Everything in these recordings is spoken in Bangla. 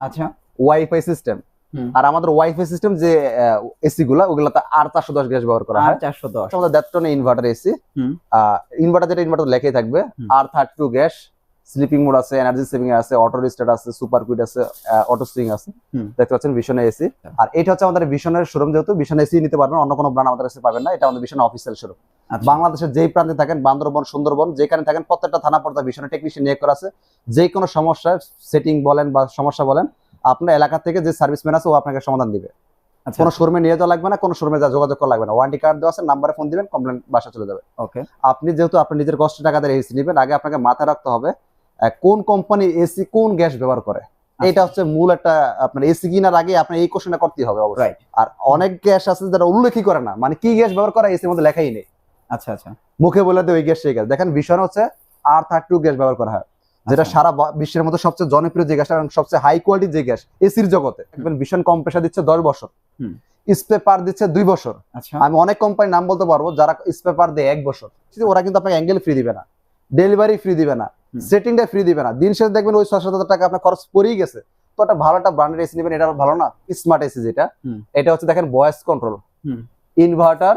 আচ্ছা। ওয়াইফাই সিস্টেম আর আমাদের ওয়াইফাই সিস্টেম যে এসি গুলা ওগুলাতে আর চারশো দশ গ্যাস ব্যবহার করা হয়। চারশো দশ। আমাদের দ্যাটটনে ইনভার্টার এসি। ইনভার্টার যেটা ইনভার্টার লেখাই থাকবে আর thirty two gas sleeping mode আছে এনার্জি সেভিং আছে অটো রিস্টার্ট আছে সুপার কুইট আছে অটো সুইং আছে। দেখতে পাচ্ছেন ভিশনের এসি আর এটা হচ্ছে আমাদের ভিশনের শোরুম যেহেতু ভিশন এসি নিতে পারবেন অন্য কোনো ব্র্যান্ড আমাদের কাছে পাবেন না এটা আমাদের ভিশনের অফিসিয়াল শোরুম আচ্ছা। বাংলাদেশের যেই প্রান্তে থাকেন বান্দরবন সুন্দরবন যেখানে থাকেন প্রত্যেকটা থানা পর্দা ভিশনের টেকনিশিয়ান নিয়োগ করা আছে। যে কোনো সমস্যা সেটিং বলেন বা সমস্যা বলেন আপনার এলাকা থেকে যে সার্ভিসম্যান আছে ও আপনাকে সমাধান দিবে। আচ্ছা। কোনো শোরুমে নিয়ে যাওয়া লাগবে না কোনো শোরুমে যা যোগাযোগ করা লাগবে না। ওয়ারেন্টি কার্ড দেওয়া আছে নাম্বারে ফোন দিবেন কমপ্লেন বাসা চলে যাবে। ওকে আপনি যেহেতু আপনি নিজের কষ্ট টাকা দিয়ে এসি নেবেন আগে আপনাকে মাথায় রাখতে হবে কোন কোম্পানি এসি কোন গ্যাস ব্যবহার করে। আচ্ছা। এটা হচ্ছে মূল একটা আপনার এসি কিনার আগে আপনার এই কোশ্চেনটা করতে হবে অবশ্যই। আর অনেক গ্যাস আছে যারা উল্লেখই করে না। মানে কি গ্যাস ব্যবহার করে এসির মধ্যে লেখাই নেই। আচ্ছা আচ্ছা। মুখে বলে দেয় ওই গ্যাস সেই গ্যাস। দেখেন ভীষণ হচ্ছে আর থার্টি টু গ্যাস ব্যবহার করা হয়। যেটা আচ্ছা। সারা বিশ্বের মধ্যে সবচেয়ে জনপ্রিয় যে গ্যাস এবং সবচেয়ে হাই কোয়ালিটির যে গ্যাস এসির জগতে। দেখবেন ভীষণ কম প্রেশার দিচ্ছে দশ বছর। হুম। স্পেপার দিচ্ছে দুই বছর। আচ্ছা। আমি অনেক কোম্পানির নাম বলতে পারব যারা স্পেপার দেয় এক বছর। ওরা কিন্তু আপনাকে অ্যাঙ্গেল ফ্রি দিবে না। ডেলিভারি ফ্রি দিবে না। সেটিংটা ফ্রি দিবে না। দিন শেষে দেখবেন ওই ছয় সাত হাজার টাকা আপনার খরচ পড়েই গেছে। তো একটা ভালো একটা ব্র্যান্ডের এসি নেবেন এটা ভালো না। স্মার্ট এসি যেটা। এটা হচ্ছে দেখেন voice control inverter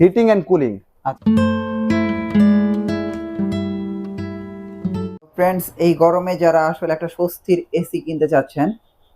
heating and cooling friends এই গরমে যারা আসলে একটা স্বস্তির এসি কিনতে চাচ্ছেন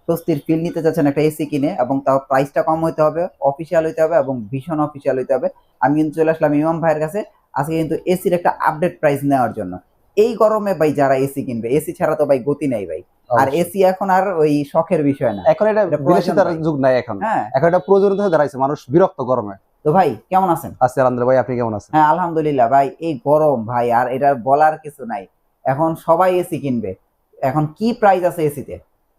স্বস্তির ফিল নিতে চাচ্ছেন একটা এসি কিনে এবং তাও প্রাইসটা কম হইতে হবে অফিসিয়াল হইতে হবে এবং ভীষণ অফিসিয়াল হইতে হবে আমি কিন্তু চলে আসলাম ইমাম ভাইয়ের কাছে। আজকে কিন্তু এসির একটা আপডেট প্রাইস নেওয়ার জন্য। এই গরমে ভাই যারা এসি কিনবে এসি ছাড়া তো ভাই গতি নাই ভাই। আর এসি এখন আর ওই শখের বিষয় না। এখন এটা বিলাসিতার যুগ নাই এখন। হ্যাঁ। এখন এটা প্রয়োজনীয়তা দাঁড়াইছে মানুষ বিরক্ত গরমে। তো ভাই কেমন আছেন? আচ্ছা আলহামদুলিল্লাহ ভাই আপনি কেমন আছেন? হ্যাঁ আলহামদুলিল্লাহ ভাই এই গরম ভাই আর এটা বলার কিছু নাই। এখন সবাই এসি কিনবে। এখন কি প্রাইস আছে এসিতে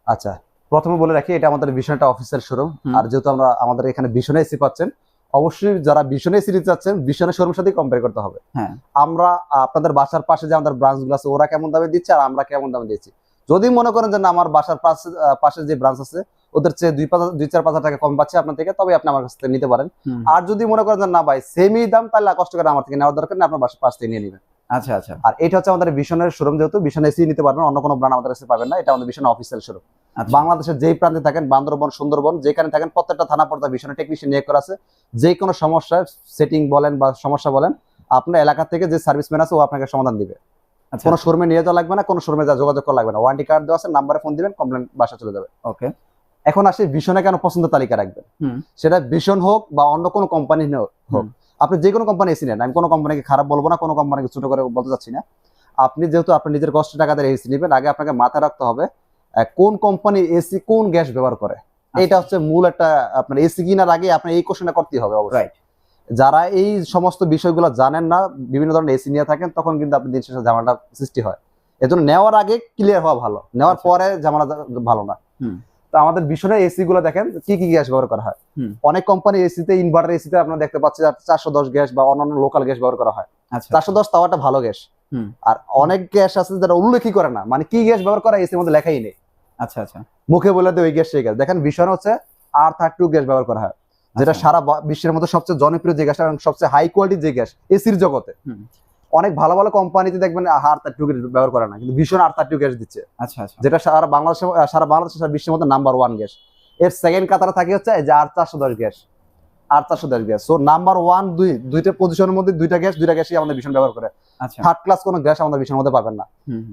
আচ্ছা প্রথমে বলে রাখি এটা আমাদের ভীষণ একটা অফিসিয়াল শোরুম আর যেহেতু আমরা আমাদের এখানে ভীষণে এসি পাচ্ছেন অবশ্যই যারা ভীষণে এসি নিতে চাচ্ছেন ভীষণের শোরুমের সাথে কম্পেয়ার করতে হবে। হ্যাঁ। আমরা আপনাদের বাসার পাশে যে আমাদের ব্রাঞ্চগুলো আছে ওরা কেমন দামে দিচ্ছে আর আমরা কেমন দামে দিচ্ছি যদি মনে করেন যে না আমার বাসার পাশে পাশে যে ব্রাঞ্চ আছে ওদের চেয়ে দুই পাঁচ দুই চার পাঁচ টাকা কম পাচ্ছে আপনার থেকে তবে আপনি আমার কাছ থেকে নিতে পারেন। আর যদি মনে করেন না ভাই সেমই দাম তাহলে কষ্ট করে আমার থেকে নেওয়ার দরকার নেই আপনার পাশ থেকে নিয়ে নেবেন। আচ্ছা আচ্ছা। আর এটা হচ্ছে আমাদের ভীষণের শোরুম যেহেতু ভীষণ এসি নিতে পারবেন অন্য কোনো ব্র্যান্ড আমাদের কাছে পাবেন না এটা আমাদের ভীষণ অফিসিয়াল শোরুম বাংলাদেশের যেই প্রান্তে থাকেন বান্দরবন সুন্দরবন যেখানে থাকেন প্রত্যেকটা থানা পর্দা ভীষণের টেকনিশিয়ান নিয়োগ করা আছে। যে কোনো সমস্যা সেটিং বলেন বা সমস্যা বলেন আপনার এলাকা থেকে যে সার্ভিসম্যান আছে ও আপনাকে সমাধান দিবে। আচ্ছা। কোনো শোরুমে নিয়ে যাওয়া লাগবে না কোনো শোরুমে যা যোগাযোগ করা লাগবে না। ওয়ারেন্টি কার্ড দেওয়া আছে নাম্বারে ফোন দিবেন কমপ্লেন বাসা চলে যাবে। ওকে এখন আসে ভীষণে কেন পছন্দ তালিকা রাখবেন? সেটা ভীষণ হোক বা অন্য কোনো কোম্পানি হোক। আপনি যে কোনো কোম্পানি এসি নেন। আমি কোনো কোম্পানিকে খারাপ বলব না কোনো কোম্পানিকে ছোট করে বলতে চাচ্ছি না। আপনি যেহেতু আপনি নিজের কষ্ট টাকা দিয়ে এসি নেবেন আগে আপনাকে মাথায় রাখতে হবে কোন কোম্পানি এসি কোন গ্যাস ব্যবহার করে। আচ্ছা। এটা হচ্ছে মূল একটা আপনার এসি কিনার আগে আপনার এই কোশ্চেনটা করতে হবে অবশ্যই। রাইট যারা এই সমস্ত বিষয়গুলো জানেন না বিভিন্ন ধরনের এসি নিয়ে থাকেন তখন কিন্তু আপনি দিন শেষে ঝামেলাটা সৃষ্টি হয়। এজন্য নেওয়ার আগে ক্লিয়ার হওয়া ভালো। নেওয়ার আচ্ছা। পরে ঝামেলা ভালো না। আমাদের ভীষণের এসি গুলো দেখেন কি কি গ্যাস ব্যবহার করা হয়। অনেক কোম্পানি এসিতে ইনভার্টার এসিতে আপনারা দেখতে পাচ্ছেন চারশো দশ গ্যাস বা অন্যান্য লোকাল গ্যাস ব্যবহার করা হয়। আচ্ছা। চারশো দশ তাও একটা ভালো গ্যাস। আর অনেক গ্যাস আছে যারা উল্লেখই করে না। মানে কি গ্যাস ব্যবহার করা এসির মধ্যে লেখাই নেই। আচ্ছা আচ্ছা। মুখে বলে দেয় ওই গ্যাস সেই গ্যাস। দেখেন ভীষণ হচ্ছে আর থার্টি টু গ্যাস ব্যবহার করা হয়। যেটা আচ্ছা। সারা বিশ্বের মধ্যে সবচেয়ে জনপ্রিয় যে গ্যাস এবং সবচেয়ে হাই কোয়ালিটির যে গ্যাস এসির জগতে। অনেক ভালো ভালো কোম্পানিতে দেখবেন আর তার টু ব্যবহার করে না কিন্তু ভীষণ আর থার্টি গ্যাস দিচ্ছে। আচ্ছা আচ্ছা। যেটা সারা বাংলাদেশে সারা বাংলাদেশে সারা বিশ্বের মধ্যে নাম্বার ওয়ান গ্যাস। এর সেকেন্ড কাতারে থাকে হচ্ছে যে আর চারশো দশ গ্যাস। আর চারশো দশ গ্যাস। সো নাম্বার ওয়ান দুই দুইটা পজিশনের মধ্যে দুইটা গ্যাস দুইটা গ্যাসই আমাদের ভীষণ ব্যবহার করে। আচ্ছা। থার্ড ক্লাস কোনো গ্যাস আমাদের মধ্যে পাবেন না।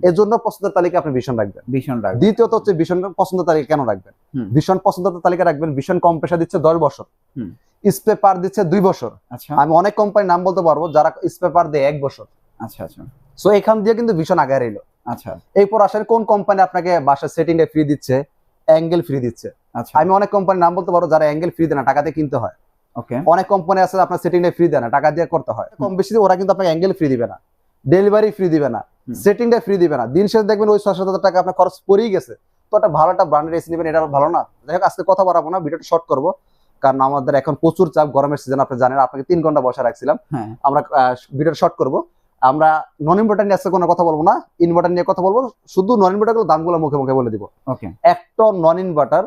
এর জন্য পছন্দের তালিকা আপনি ভীষণ রাখবেন। ভীষণ রাগ দ্বিতীয়ত হচ্ছে ভীষণ পছন্দের তালিকা কেন রাখবেন? ভীষণ পছন্দের তালিকা রাখবেন ভীষণ কম পেশা দিচ্ছে দশ বছর। হুম। স্পেপার দিচ্ছে দুই বছর। আচ্ছা। আমি অনেক কোম্পানির নাম বলতে পারব যারা স্পেপার দেয় এক বছর। আচ্ছা আচ্ছা। সো এখান দিয়ে কিন্তু ভীষণ আগে রইল। আচ্ছা। এরপর আসেন কোন কোম্পানি আপনাকে বাসার সেটিং ফ্রি দিচ্ছে? অ্যাঙ্গেল ফ্রি দিচ্ছে। আচ্ছা। আমি অনেক কোম্পানির নাম বলতে পারব যারা অ্যাঙ্গেল ফ্রি দেয় না টাকা দিয়ে কিনতে হয়। অনেক কোম্পানি আছে আপনার সেটিং ফ্রি দেয় না টাকা দিয়ে করতে হয়। কম বেশি ওরা কিন্তু আপনাকে অ্যাঙ্গেল ফ্রি দিবে না ডেলিভারি ফ্রি দিবে না হুম। সেটিং ফ্রি দিবে না। দিন শেষে দেখবেন ওই ছয় সাত হাজার টাকা আপনার খরচ পড়েই গেছে। তো একটা ভালো একটা ব্র্যান্ডের এসি নেবেন এটা ভালো না। যাই হোক আজকে কথা বাড়াবো না ভিডিওটা শর্ট করব। কারণ আমাদের এখন প্রচুর চাপ গরমের সিজন আপনি জানেন আপনাকে তিন ঘণ্টা বসা রাখছিলাম। হ্যাঁ। আমরা ভিডিওটা শর্ট করব। আমরা নন ইনভার্টার নিয়ে আজকে কোনো কথা বলব না ইনভার্টার নিয়ে কথা বলব শুধু নন ইনভার্টারগুলো দামগুলো মুখে মুখে বলে দিব। ওকে এক ton non inverter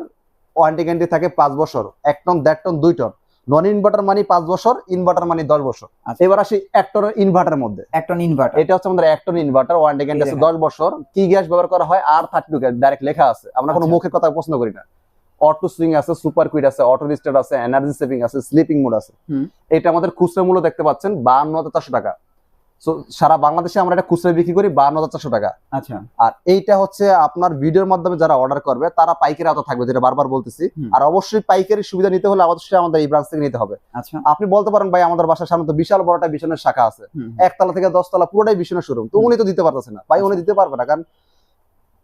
warranty guarantee থাকে পাঁচ বছর এক টন দেড় টন দুই টন নন ইনভার্টার মানে পাঁচ বছর ইনভার্টার মানে দশ বছর। আচ্ছা। এবার আসি একটন ইনভার্টার মধ্যে। একটন ইনভার্টার এটা হচ্ছে আমাদের একটন ইনভার্টার ওয়ারেন্টি গ্যারান্টি আছে দশ বছর। কি গ্যাস ব্যবহার করা হয়? আর থার্টি টু গ্যাস ডাইরেক্ট লেখা আছে। আমরা কোনো আচ্ছা। মুখের কথা পছন্দ করি না। অটো সুইং আছে সুপার আছে অটো রিস্টার্ট আছে এনার্জি সেভিং আছে স্লিপিং মোড আছে। এটা আমাদের খুচরা মূল্য দেখতে পাচ্ছেন বান্ন চারশো টাকা। সারা বাংলাদেশে আমরা এটা খুচরা বিক্রি করি বান্ন হাজার চারশো টাকা। আচ্ছা। আর এইটা হচ্ছে আপনার ভিডিওর মাধ্যমে যারা অর্ডার করবে তারা পাইকারি আওতা থাকবে যেটা বারবার বলতেছি। আর অবশ্যই পাইকারি সুবিধা নিতে হলে অবশ্যই আমাদের এই ব্রাঞ্চ থেকে নিতে হবে। আচ্ছা। আপনি বলতে পারেন ভাই আমাদের বাসার সামনে তো বিশাল বড়টা বিছনের বিছানের শাখা আছে। একতলা থেকে দশতলা পুরোটাই বিছানের শোরুম। তো উনি তো দিতে পারতেছে না। ভাই উনি দিতে পারবে না। কারণ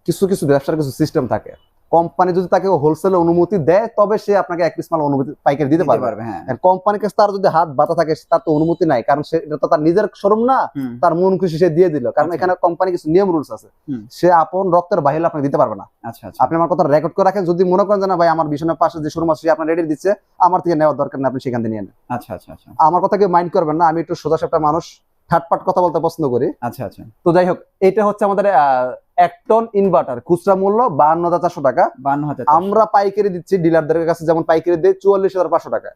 কিছু কিছু ব্যবসার কিছু সিস্টেম থাকে। কোম্পানি যদি তাকে হোলসেলে অনুমতি দেয় তবে সে আপনাকে এক পিস মাল অনুমতি পাইকারি দিতে পারবে। হ্যাঁ। কোম্পানির কাছে তার যদি হাত বাতা থাকে তার তো অনুমতি নাই কারণ সে এটা তো তার নিজের শোরুম না তার মন খুশি সে দিয়ে দিল। কারণ আচ্ছা। এখানে কোম্পানি কিছু নিয়ম রুলস আছে। সে আপন রক্তের বাহিরে আপনাকে দিতে পারবে না। আচ্ছা আচ্ছা। আপনি আমার কথা রেকর্ড করে রাখেন যদি মনে করেন না ভাই আমার বিছানার পাশে যে শোরুম আছে আপনার রেডি দিচ্ছে আমার থেকে নেওয়ার দরকার না আপনি সেখান থেকে নিয়ে নেন। আচ্ছা আচ্ছা আচ্ছা। আমার কথা কেউ মাইন্ড করবেন না আমি একটু সোজা সাপটা মানুষ ঠাটপাট কথা বলতে পছন্দ করি। আচ্ছা আচ্ছা। তো যাই হোক এটা হচ্ছে আমাদের আহ, এক টন ইনভার্টার খুচরা মূল্য বাহান্ন হাজার চারশো টাকা। আমরা পাইকারি দিচ্ছি ডিলারদের কাছে যেমন পাইকারি দিই চুয়াল্লিশ হাজার পাঁচশো টাকা।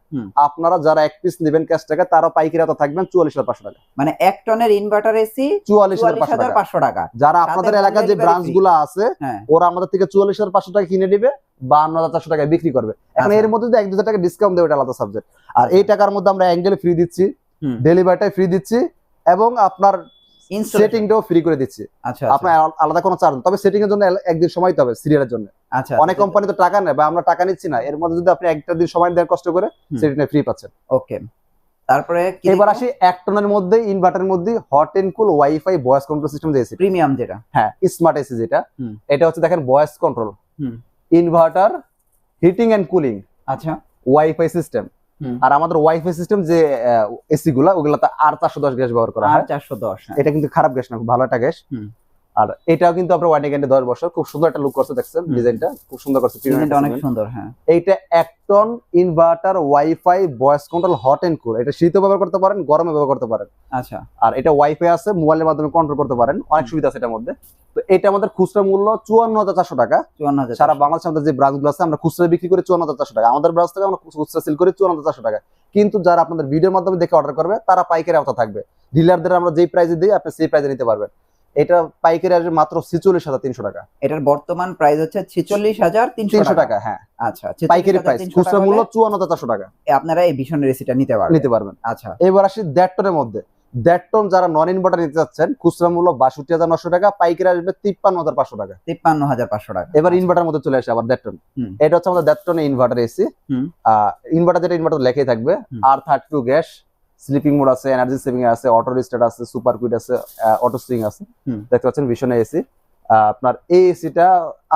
আপনারা যারা এক পিস নেবেন ক্যাশ টাকা তারাও পাইকারি হাতে থাকবেন চুয়াল্লিশ হাজার পাঁচশো টাকা। মানে এক টনের ইনভার্টার এসি চুয়াল্লিশ হাজার পাঁচশো টাকা। যারা আপনাদের এলাকার যে ব্রাঞ্চ। গুলো আছে হ্যাঁ। ওরা আমাদের থেকে চুয়াল্লিশ হাজার পাঁচশো টাকা কিনে দিবে বান্ন হাজার চারশো টাকায় বিক্রি করবে। এখন আচ্ছা। এর মধ্যে এক দু টাকা ডিসকাউন্ট দেবে এটা আলাদা সাবজেক্ট আর এই টাকার মধ্যে আমরা অ্যাঙ্গেল ফ্রি দিচ্ছি। ডেলিভারিটাই ফ্রি দিচ্ছি এবং আপনার সেটিংটাও ফ্রি করে দিচ্ছি। আচ্ছা আপনার আলাদা কোনো চার্জ তবে সেটিং এর জন্য একদিন সময় দিতে হবে সিরিয়ালের জন্য। আচ্ছা অনেক কোম্পানি তো টাকা নেয় বা আমরা টাকা নিচ্ছি না। এর মধ্যে যদি আপনি একটা দিন সময় দেন কষ্ট করে হুম। সেটিং ফ্রি পাচ্ছেন। ওকে তারপরে এবার আসি এক টনের মধ্যে ইনভার্টারের মধ্যে hot and cool wifi voice control system দিয়েছি প্রিমিয়াম যেটা। হ্যাঁ স্মার্ট এসি যেটা। এটা হচ্ছে দেখেন voice control inverter heating and cooling আচ্ছা। Wifi system. আর আমাদের ওয়াইফাই সিস্টেম যে এসি গুলা ওগুলাতে আর চারশো দশ গ্যাস ব্যবহার করা হয় চারশো দশ হ্যাঁ। এটা কিন্তু খারাপ গ্যাস না খুব ভালো একটা গ্যাস। আর এটাও কিন্তু আপনার ওয়ারেন্টি গ্যারান্টি দশ বছর। খুব সুন্দর একটা লুক করছে দেখছেন? ডিজাইনটা খুব সুন্দর করছে অনেক সুন্দর হ্যাঁ। এইটা এক ton inverter wifi voice control hot and cool এটা শীতও ব্যবহার করতে পারেন গরমে ব্যবহার করতে পারেন। আচ্ছা। আর এটা ওয়াইফাই আছে মোবাইলের মাধ্যমে কন্ট্রোল করতে পারেন। অনেক সুবিধা আছে এটার মধ্যে। তো এটা আমাদের খুচরা মূল্য চুয়ান্ন হাজার চারশো টাকা। চুয়ান্ন হাজার সারা বাংলাদেশে আমাদের যে ব্রাঞ্চগুলো আছে আমরা খুচরা বিক্রি করি চুয়ান্ন হাজার চারশো টাকা। আমাদের ব্রাঞ্চ থেকে আমরা খুচরা সেল করি চুয়ান্ন হাজার চারশো টাকা। কিন্তু যারা আপনাদের ভিডিওর মাধ্যমে দেখে অর্ডার করবে তারা পাইকারি আওতা থাকবে। ডিলারদের আমরা যেই প্রাইসে দিই আপনি সেই প্রাইসে নিতে পারবেন। এটা পাইকারি আসবে মাত্র ছিচল্লিশ হাজার তিনশো টাকা। এটার বর্তমান প্রাইস হচ্ছে ছেচল্লিশ হাজার তিনশো টাকা। হ্যাঁ। আচ্ছা পাইকারি প্রাইস খুচরা মূল্য চুয়ান্ন হাজার চারশো টাকা। আপনারা এই ভীষণ রেসিটা নিতে পারবেন। নিতে পারবেন। আচ্ছা। এবার আসি দেড় টনের মধ্যে। দেড় টন যারা নন ইনভার্টার নিতে যাচ্ছেন খুচরা মূল্য বাষট্টি হাজার নশো টাকা পাইকারি আসবে তিপ্পান্ন হাজার পাঁচশো টাকা। তিপ্পান্ন হাজার পাঁচশো টাকা। এবার ইনভার্টার মধ্যে চলে আসে আবার দেড় টন। এটা হচ্ছে আমাদের দেড় টনের ইনভার্টার এসি। ইনভার্টার যেটা ইনভার্টার লেখাই থাকবে। আর thirty two gas sleeping mode আছে এনার্জি সেভিং আছে অটো রিস্টার্ট আছে সুপার কুইট আছে অটো সুইং আছে। দেখতে পাচ্ছেন ভীষণ এসি। আপনার এই এসিটা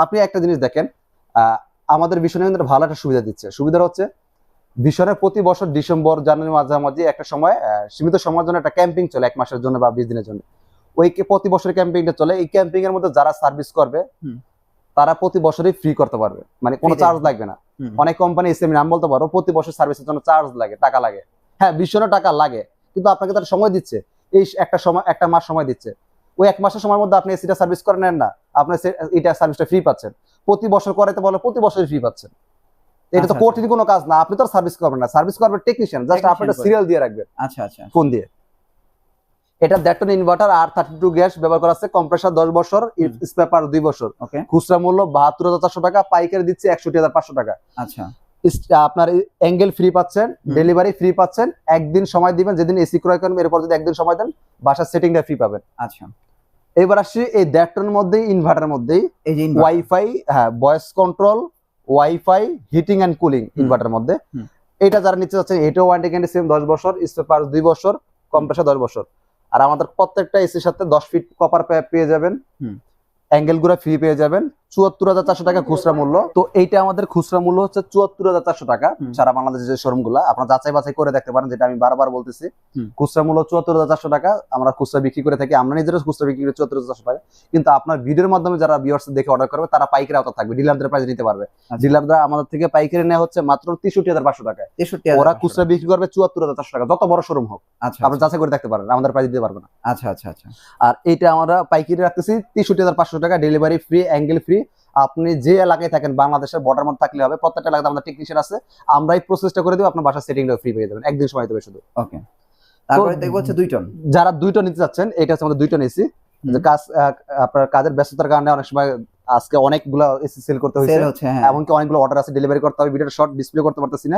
আপনি একটা জিনিস দেখেন আমাদের ভীষণের কিন্তু ভালো একটা সুবিধা দিচ্ছে। সুবিধা হচ্ছে ভীষণের প্রতি বছর ডিসেম্বর জানুয়ারি মাঝামাঝি একটা সময় সীমিত সময়ের জন্য একটা ক্যাম্পিং চলে এক মাসের জন্য বা বিশ দিনের জন্য। ওই প্রতি বছর ক্যাম্পিংটা চলে। এই ক্যাম্পিং এর মধ্যে যারা সার্ভিস করবে তারা প্রতি বছরই ফ্রি করতে পারবে। মানে কোনো চার্জ লাগবে না। অনেক কোম্পানি এসে আমি নাম বলতে পারো প্রতি বছর সার্ভিসের জন্য চার্জ লাগে টাকা লাগে। হ্যাঁ ভীষণ টাকা লাগে কিন্তু আপনাকে তারা সময় দিচ্ছে। এই একটা সময় একটা মাস সময় দিচ্ছে। ওই এক মাসের সময়ের মধ্যে আপনি এসিটা সার্ভিস করে নেন না আপনি এটা সার্ভিসটা ফ্রি পাচ্ছেন। প্রতি বছর করাইতে বলে প্রতি বছরই ফ্রি পাচ্ছেন। এটা তো আচ্ছা, কঠিন কোনো কাজ না আপনি তো সার্ভিস করবেন না। সার্ভিস করবেন টেকনিশিয়ান জাস্ট আপনি একটা সিরিয়াল দিয়ে রাখবেন আচ্ছা আচ্ছা। ফোন দিয়ে। এটা দেখটন ইনভার্টার আর থার্টি টু গ্যাস ব্যবহার করা আছে কম্প্রেসার দশ বছর স্পেপার দুই বছর। খুচরা মূল্য বাহাত্তর হাজার চারশো টাকা পাইকারি দিচ্ছে একষট্টি হাজার পাঁচশো টাকা। আচ্ছা। আপনার অ্যাঙ্গেল ফ্রি পাচ্ছেন ডেলিভারি ফ্রি পাচ্ছেন একদিন সময় দিবেন যেদিন এসি ক্রয় করবেন এরপর যদি একদিন সময় দেন বাসার সেটিংটা ফ্রি পাবেন। আচ্ছা। এবার আসছি এই দেড়টনের মধ্যেই ইনভার্টার মধ্যেই এই যে ওয়াইফাই হ্যাঁ voice control wifi heating and cooling ইনভার্টারের মধ্যে। এটা যারা নিতে চাচ্ছেন এটাও ওয়ারেন্টি গ্যারান্টি সেম দশ বছর স্পেপার দুই বছর কম্প্রেসার দশ বছর। আর আমাদের প্রত্যেকটা এসির সাথে দশ ফিট কপার পেয়ে যাবেন। হুম। অ্যাঙ্গেলগুলো ফ্রি পেয়ে যাবেন। চুয়াত্তর হাজার চারশো টাকা খুচরা মূল্য। তো এইটা আমাদের খুচরা মূল্য হচ্ছে চুয়াত্তর হাজার চারশো টাকা। সারা বাংলাদেশের যে শোরুমগুলা আপনার যাচাই বাছাই করে দেখতে পারেন যেটা আমি বারবার বলতেছি। খুচরা মূল্য চুয়াত্তর হাজার চারশো টাকা আমরা খুচরা বিক্রি করে থাকি। আমরা নিজেরা খুচরা বিক্রি করি চুয়াত্তর হাজার চারশো টাকা। কিন্তু আপনার ভিডিওর মাধ্যমে যারা ভিউয়ার্স দেখে অর্ডার করবে তারা পাইকারি আওতা থাকবে ডিলারদের প্রাইস নিতে পারবে। আচ্ছা। ডিলাররা আমাদের থেকে পাইকারি নেওয়া হচ্ছে মাত্র তেষট্টি হাজার পাঁচশো টাকা ওরা খুচরা বিক্রি করবে চুয়াত্তর হাজার চারশো টাকা যত বড় শোরুম হোক। আচ্ছা আপনি যাচাই করে দেখতে পারেন আমাদের প্রাইস দিতে পারবে না। আচ্ছা আচ্ছা আচ্ছা। আর এইটা আমরা পাইকারি রাখতেছি তেষট্টি হাজার পাঁচশো টাকা ডেলিভারি ফ্রি অ্যাঙ্গেল ফ্রি আপনি যে এলাকায় থাকেন বাংলাদেশের বর্ডার মধ্যে থাকলে হবে প্রত্যেকটা এলাকাতে আমাদের টেকনিশিয়ান আছে আমরা এই প্রসেসটা করে দিব আপনার বাসার সেটিংটা ফ্রি পেয়ে যাবেন একদিন সময় দেবে শুধু। ওকে তারপরে দেখব হচ্ছে দুই টন যারা দুই টন নিতে চাচ্ছেন এটা হচ্ছে আমাদের দুই টন এসি কাজ আপনার কাজের ব্যস্ততার কারণে অনেক সময় আজকে অনেকগুলো এসি সেল করতে হয়েছে। হ্যাঁ। এমনকি অনেকগুলো অর্ডার আছে ডেলিভারি করতে হবে ভিডিওটা শর্ট ডিসপ্লে করতে পারতেছি না।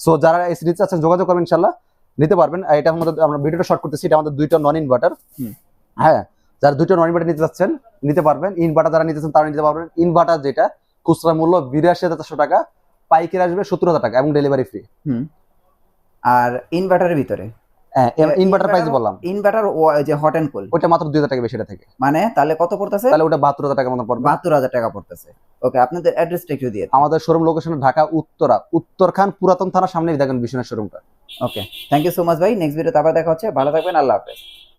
সো যারা এসি নিতে চাচ্ছেন যোগাযোগ করবেন ইনশাল্লাহ নিতে পারবেন। আর এটা আমাদের আমরা ভিডিওটা শর্ট করতেছি এটা আমাদের দুইটা নন ইনভার্টার। হ্যাঁ যারা দুইটা নন ইনভার্টার নিতে চাচ্ছেন নিতে পারবেন। ইনভার্টার যারা নিতে চান তারা নিতে পারবেন। ইনভার্টার যেটা খুচরা মূল্য বিরাশি হাজার চারশো টাকা পাইকারি আসবে সত্তর হাজার টাকা এবং ডেলিভারি ফ্রি আর ইনভার্টারের ভিতরে? হ্যাঁ ইনভার্টার প্রাইস বললাম। ইনভার্টার যে হট কোল্ড মাত্র টাকা বেশি এটা থেকে। মানে তাহলে কত পড়তেছে? তাহলে ওটা টাকা মতো পড়বে। বাহাত্তর হাজার টাকা পড়তেছে। ওকে আপনাদের অ্যাড্রেসটা একটু দিয়ে আমাদের শোরুম লোকেশন ঢাকা উত্তরা। উত্তরখান পুরাতন থানার সামনে দেখেন বিশ্বনাথ শোরুমটা okay thank you so much ভাই। নেক্সট ভিডিওতে আবার দেখা হচ্ছে। ভালো থাকবেন আল্লাহ হাফেজ।